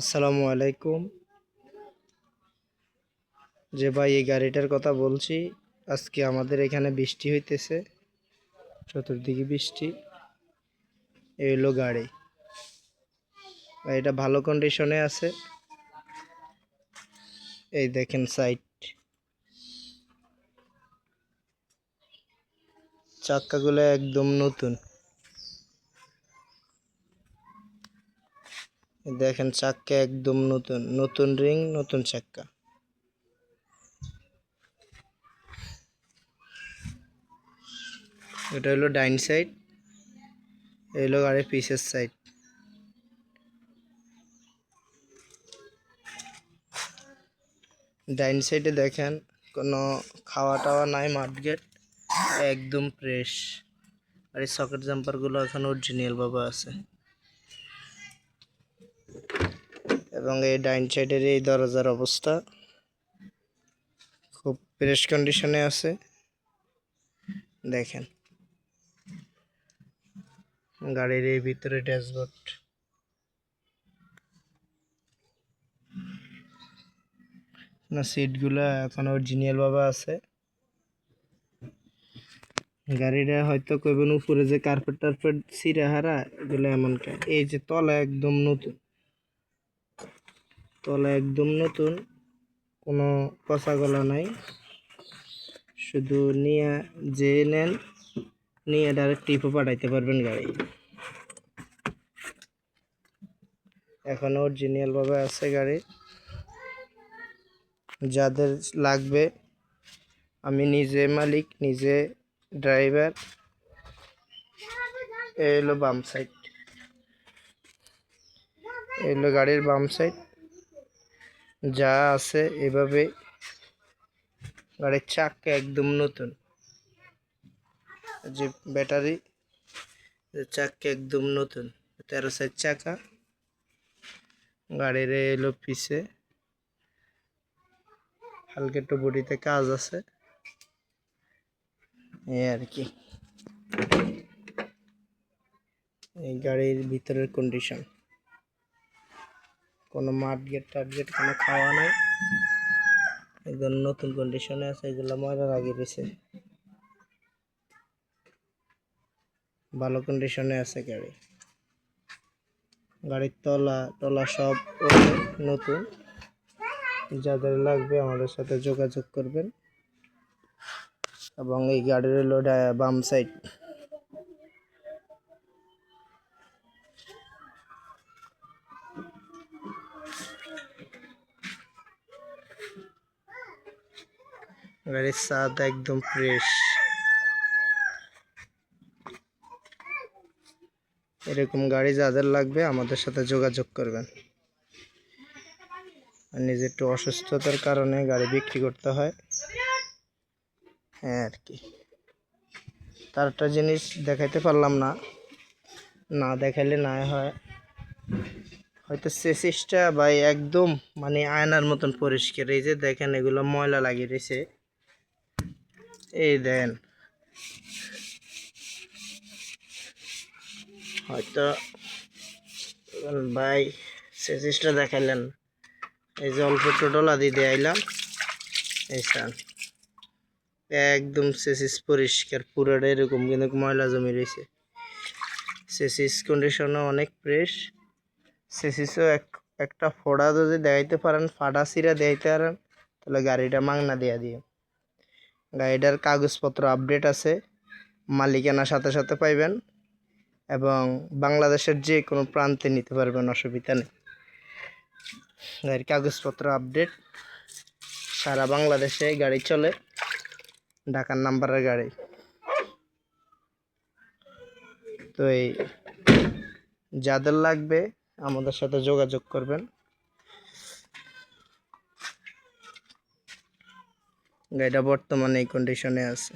আসসালামু আলাইকুম। যে ভাই এই গাড়িটার কথা বলছি, আজকে আমাদের এখানে বৃষ্টি হইতেছে, চতুর্দিকে বৃষ্টি। এই হলো গাড়ি। এটা ভালো কন্ডিশনে আছে। এই দেখেন সাইড চাক্কাগুলো একদম নতুন। দেখেন চাক্কা একদম নতুন নতুন রিং, নতুন চাক্কা। এটা হলো ডাইন সাইড এই হলো গাড়ির পিসের সাইড। ডাইন সাইডে দেখেন, কোনো খাওয়া টাওয়া নাই মার্কেট একদম ফ্রেশ। আর এই সকেট জাম্পারগুলো এখন অরিজিনাল বাবা আছে। এবং এই ডাইন সাইডের এই দরজার অবস্থা খুব ফ্রেশ কন্ডিশনে আছে। দেখেন। গাড়ির এই ভিতরে ড্যাশবোর্ড। না, সিটগুলো এখন অরিজিনাল ভাবে আছে। গাড়িটা হয়তো কইবেন উপরে যে কার্পেট টার্পেট সিরা হারা, এগুলো এমন কে এই যে তলা একদম নতুন। তলা একদম নতুন, কোনো পচা গলা নাই। শুধু নিয়ে যে নেন, নিয়ে ডাইরেক্ট টিপও পাঠাইতে পারবেন গাড়ি। এখন অরিজিনাল ভাবে আছে গাড়ি। যাদের লাগবে, আমি নিজে মালিক, নিজে ড্রাইভার এই হলো বাম সাইড এই হলো গাড়ির বাম সাইড যা আছে এভাবে গাড়ির চাক্কা একদম নতুন। যে ব্যাটারি চাক্কা একদম নতুন। তেরো সাইড চাকা। গাড়ির এলো পিছে। হালকা একটু বডিতে কাজ আছে। এই আর কি। এই গাড়ির ভিতরের কন্ডিশন কোনো মাঠ গেট টাট গেট কোনো খাওয়া নাই। একদম নতুন কন্ডিশনে আছে, এগুলো ময়লা লাগিয়ে দিয়েছে ভালো কন্ডিশনে আছে গাড়ি। গাড়ির তলা, টলা সব নতুন। যাদের লাগবে আমাদের সাথে যোগাযোগ করবেন। এবং এই গাড়ির হলো বাম সাইড গাড়ির স্বাদ একদম ফ্রেশ এরকম গাড়ি যাদের লাগবে, আমাদের সাথে যোগাযোগ করবেন। আর নিজের একটু অসুস্থতার কারণে গাড়ি বিক্রি করতে হয়। হ্যাঁ আর কি। তার একটা জিনিস দেখাইতে পারলাম না। না দেখাইলে না হয়। হয়তো চেসিসটা ভাই একদম মানে আয়নার মতন পরিষ্কার। এই যে দেখেন, এগুলো ময়লা লাগিয়ে রয়েছে এই দেন। হয়তো ভাই চেসিসটা দেখাইলেন। এই যে অল্প টোটলা দিয়ে আইলাম। এই সান একদম সেসিস পরিষ্কার, পুরোটা এরকম কিন্তু ময়লা জমি রয়েছে। সেসিস কন্ডিশনও অনেক ফ্রেশ সেসিসও এক, একটা ফোড়া যদি দেখাইতে পারেন, ফাটা সিরা দেখাইতে পারেন, তাহলে গাড়িটা মাংনা দিয়া দিয়ে গাড়িটার কাগজপত্র আপডেট আছে, মালিকানার সাথে সাথে পাইবেন এবং বাংলাদেশের যে কোনো প্রান্তে নিতে পারবেন, অসুবিধা নেই। গাড়ির কাগজপত্র আপডেট সারা বাংলাদেশে গাড়ি চলে, ঢাকার নাম্বারের গাড়ি। তো এই যাদের লাগবে, আমাদের সাথে যোগাযোগ করবেন। গাড়িটা বর্তমানে এই কন্ডিশনে আছে।